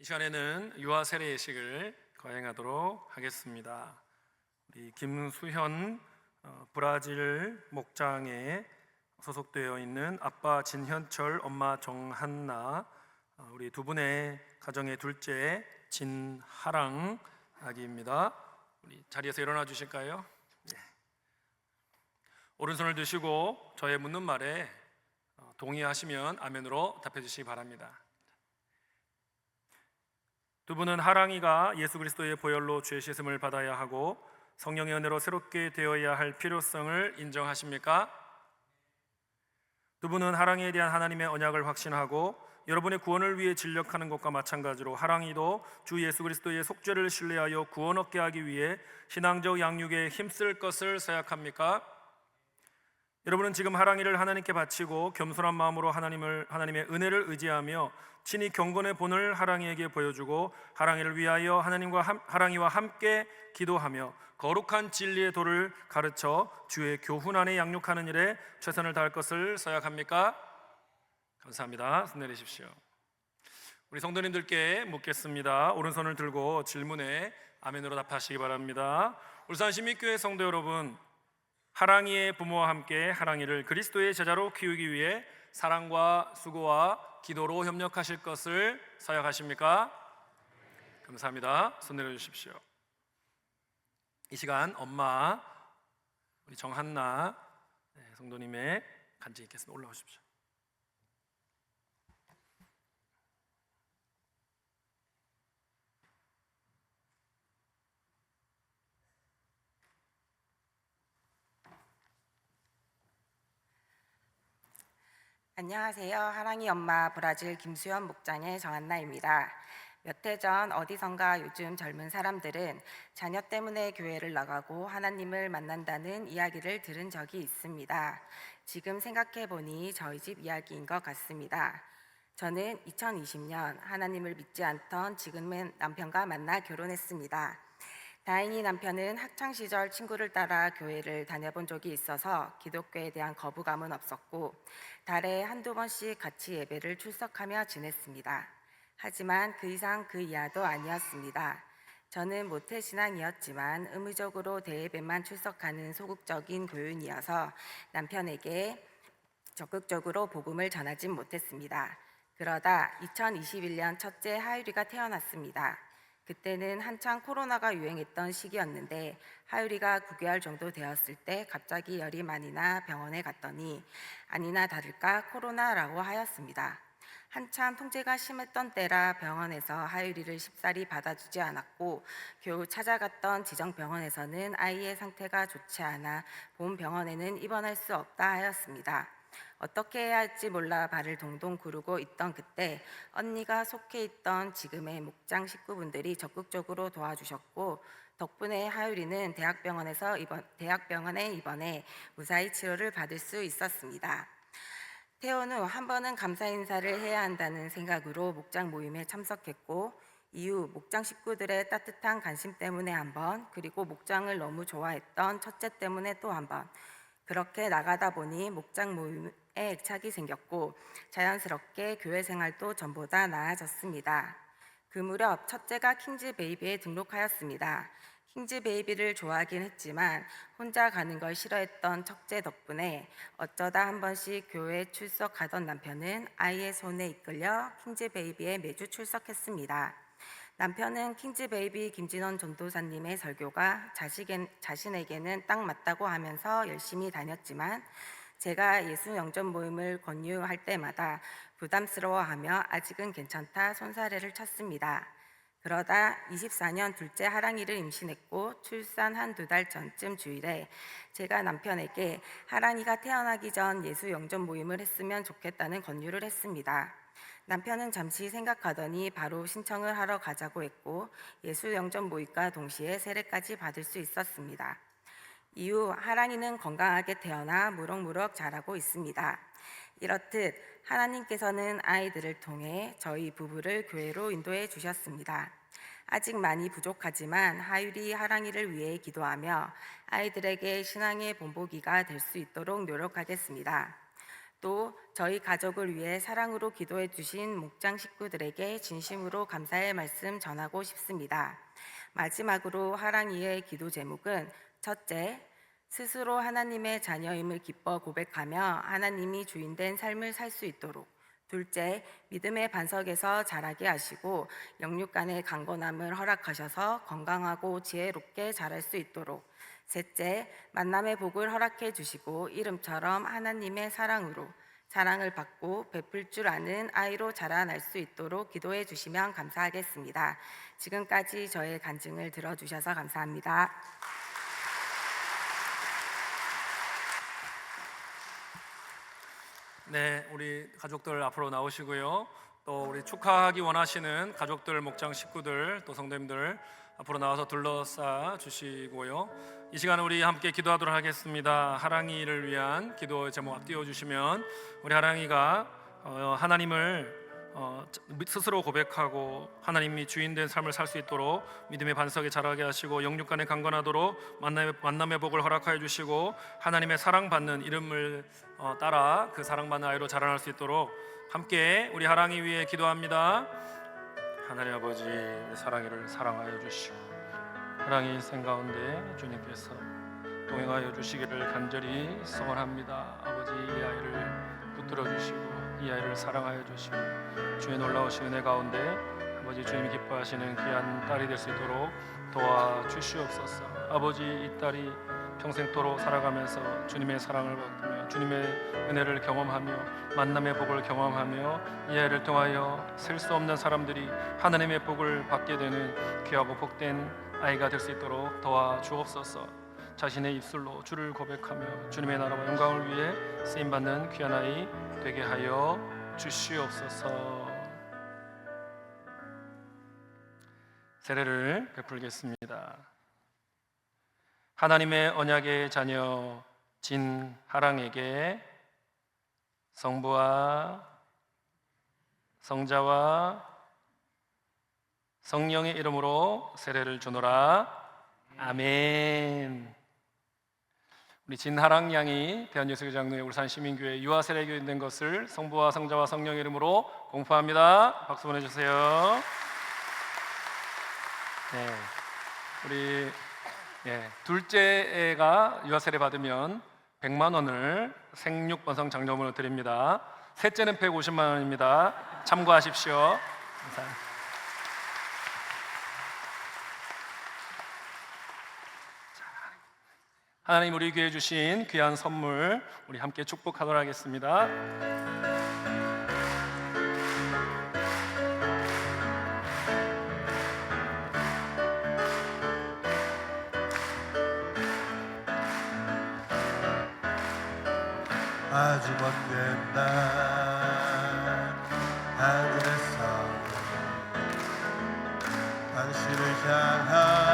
이 시간에는 유아 세례 예식을 거행하도록 하겠습니다. 우리 김수현 어, 브라질 목장에 소속되어 있는 아빠 진현철, 엄마 정한나, 어, 우리 두 분의 가정의 둘째 진하랑 아기입니다. 우리 자리에서 일어나 주실까요? 네. 오른손을 드시고 저의 묻는 말에 어, 동의하시면 아멘으로 답해 주시기 바랍니다. 두 분은 하랑이가 예수 그리스도의 보혈로 죄 씻음을 받아야 하고 성령의 은혜로 새롭게 되어야 할 필요성을 인정하십니까? 두 분은 하랑이에 대한 하나님의 언약을 확신하고 여러분의 구원을 위해 진력하는 것과 마찬가지로 하랑이도 주 예수 그리스도의 속죄를 신뢰하여 구원 얻게 하기 위해 신앙적 양육에 힘쓸 것을 생각합니까? 여러분은 지금 하랑이를 하나님께 바치고 겸손한 마음으로 하나님을 하나님의 은혜를 의지하며 친히 경건의 본을 하랑이에게 보여주고 하랑이를 위하여 하나님과 함, 하랑이와 함께 기도하며 거룩한 진리의 도를 가르쳐 주의 교훈 안에 양육하는 일에 최선을 다할 것을 서약합니까? 감사합니다. 손 내리십시오. 우리 성도님들께 묻겠습니다. 오른손을 들고 질문에 아멘으로 답하시기 바랍니다. 울산 신미교회 성도 여러분, 하랑이의 부모와 함께 하랑이를 그리스도의 제자로 키우기 위해 사랑과 수고와 기도로 협력하실 것을 서약하십니까? 감사합니다. 손 내려 주십시오. 이 시간 엄마 우리 정한나 네, 성도님의 간증 있겠습니다. 올라오십시오. 안녕하세요. 하랑이 엄마 브라질 김수현 목장의 정한나입니다. 몇 해 전 어디선가 요즘 젊은 사람들은 자녀 때문에 교회를 나가고 하나님을 만난다는 이야기를 들은 적이 있습니다. 지금 생각해 보니 저희 집 이야기인 것 같습니다. 저는 2020년 하나님을 믿지 않던 지금의 남편과 만나 결혼했습니다. 다행히 남편은 학창 시절 친구를 따라 교회를 다녀본 적이 있어서 기독교에 대한 거부감은 없었고 달에 한두 번씩 같이 예배를 출석하며 지냈습니다. 하지만 그 이상 그 이하도 아니었습니다. 저는 모태 신앙이었지만 의무적으로 대예배만 출석하는 소극적인 교윤이어서 남편에게 적극적으로 복음을 전하진 못했습니다. 그러다 2021년 첫째 하율이가 태어났습니다. 그때는 한창 코로나가 유행했던 시기였는데 하율이가 9개월 정도 되었을 때 갑자기 열이 많이 나 병원에 갔더니 아니나 다를까 코로나라고 하였습니다. 한참 통제가 심했던 때라 병원에서 하율이를 쉽사리 받아주지 않았고 겨우 찾아갔던 지정 병원에서는 아이의 상태가 좋지 않아 본 병원에는 입원할 수 없다 하였습니다. 어떻게 해야 할지 몰라 발을 동동 구르고 있던 그때 언니가 속해 있던 지금의 목장 식구분들이 적극적으로 도와주셨고 덕분에 하율이는 대학병원에서 입원, 대학병원에 입원해 무사히 치료를 받을 수 있었습니다. 후한 번은 감사 인사를 해야 한다는 생각으로 목장 모임에 참석했고 이후 목장 식구들의 따뜻한 관심 때문에 한 번, 그리고 목장을 너무 좋아했던 첫째 때문에 또 한 번, 그렇게 나가다 보니 목장 모임 에 애착이 생겼고 자연스럽게 교회 생활도 전보다 나아졌습니다. 그 무렵 첫째가 킹즈 베이비에 등록하였습니다. 킹즈 베이비를 좋아하긴 했지만 혼자 가는 걸 싫어했던 첫째 덕분에 어쩌다 한 번씩 교회에 출석하던 남편은 아이의 손에 이끌려 킹즈 베이비에 매주 출석했습니다. 남편은 킹즈 베이비 김진원 전도사님의 설교가 자식엔, 자신에게는 딱 맞다고 하면서 열심히 다녔지만 제가 예수 영전 모임을 권유할 때마다 부담스러워하며 아직은 괜찮다 손사래를 쳤습니다. 그러다 24년 둘째 하랑이를 임신했고 출산 한 두 달 전쯤 주일에 제가 남편에게 하랑이가 태어나기 전 예수 영전 모임을 했으면 좋겠다는 권유를 했습니다. 남편은 잠시 생각하더니 바로 신청을 하러 가자고 했고 예수 영전 모임과 동시에 세례까지 받을 수 있었습니다. 이후 하랑이는 건강하게 태어나 무럭무럭 자라고 있습니다. 이렇듯 하나님께서는 아이들을 통해 저희 부부를 교회로 인도해 주셨습니다. 아직 많이 부족하지만 하율이 하랑이를 위해 기도하며 아이들에게 신앙의 본보기가 될 수 있도록 노력하겠습니다. 또 저희 가족을 위해 사랑으로 기도해 주신 목장 식구들에게 진심으로 감사의 말씀 전하고 싶습니다. 마지막으로 하랑이의 기도 제목은 첫째, 스스로 하나님의 자녀임을 기뻐 고백하며 하나님이 주인된 삶을 살 수 있도록 둘째, 믿음의 반석에서 자라게 하시고 영육 간의 강건함을 허락하셔서 건강하고 지혜롭게 자랄 수 있도록 셋째, 만남의 복을 허락해 주시고 이름처럼 하나님의 사랑으로 사랑을 받고 베풀 줄 아는 아이로 자라날 수 있도록 기도해 주시면 감사하겠습니다. 지금까지 저의 간증을 들어주셔서 감사합니다. 네, 우리 가족들 앞으로 나오시고요. 또 우리 축하하기 원하시는 가족들, 목장 식구들, 또 성도님들 앞으로 나와서 둘러싸 주시고요. 이 시간 우리 함께 기도하도록 하겠습니다. 하랑이를 위한 기도 제목 앞띄워 주시면 우리 하랑이가 어, 하나님을 어, 스스로 고백하고 하나님이 주인된 삶을 살 수 있도록 믿음의 반석에 자라게 하시고 영육간에 강건하도록 만남의, 만남의 복을 허락하여 주시고 하나님의 사랑받는 이름을 어, 따라 그 사랑받는 아이로 자라날 수 있도록 함께 우리 하랑이 위해 기도합니다. 하나님 아버지 사랑이를 사랑하여 주시고 하랑이 생 가운데 주님께서 동행하여 주시기를 간절히 소원합니다. 아버지 이 아이를 붙들어 주시고 이 아이를 사랑하여 주시고 주의 놀라우신 은혜 가운데 아버지 주님이 기뻐하시는 귀한 딸이 될 수 있도록 도와 주시옵소서. 아버지 이 딸이 평생토록 살아가면서 주님의 사랑을 받으며 주님의 은혜를 경험하며 만남의 복을 경험하며 이 아이를 통하여 셀 수 없는 사람들이 하나님의 복을 받게 되는 귀하고 복된 아이가 될 수 있도록 도와 주옵소서. 자신의 입술로 주를 고백하며 주님의 나라와 영광을 위해 쓰임 받는 귀한 아이 되게 하여 주시옵소서. 세례를 베풀겠습니다. 하나님의 언약의 자녀 진하랑에게 성부와 성자와 성령의 이름으로 세례를 주노라. 아멘. 우리 진하랑 양이 대한예수교 장로의 울산 시민교회 유아 세례교인 된 것을 성부와 성자와 성령의 이름으로 공포합니다. 박수 보내주세요. 네, 우리 예, 둘째 애가 유아 세례 받으면 100만 원을 생육 번성 장려금으로 드립니다. 셋째는 150만 원입니다. 참고하십시오. 감사합니다. 하나님 우리 교회 주신 귀한 선물 우리 함께 축복하도록 하겠습니다. 아주 먼 옛날 하늘에서 당신을 향한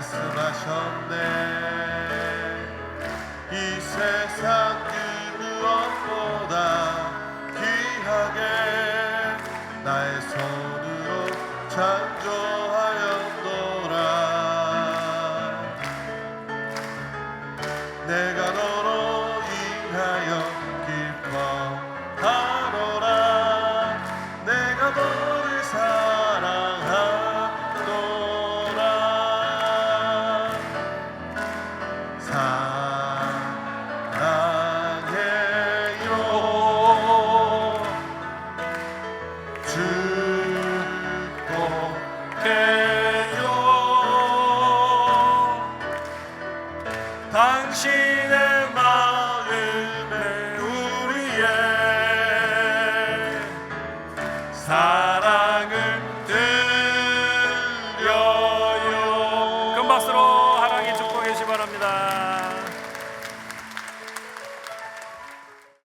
말씀하셨네. 이 세상 그 무엇보다 귀하게 나의 손으로 창조 the mountain.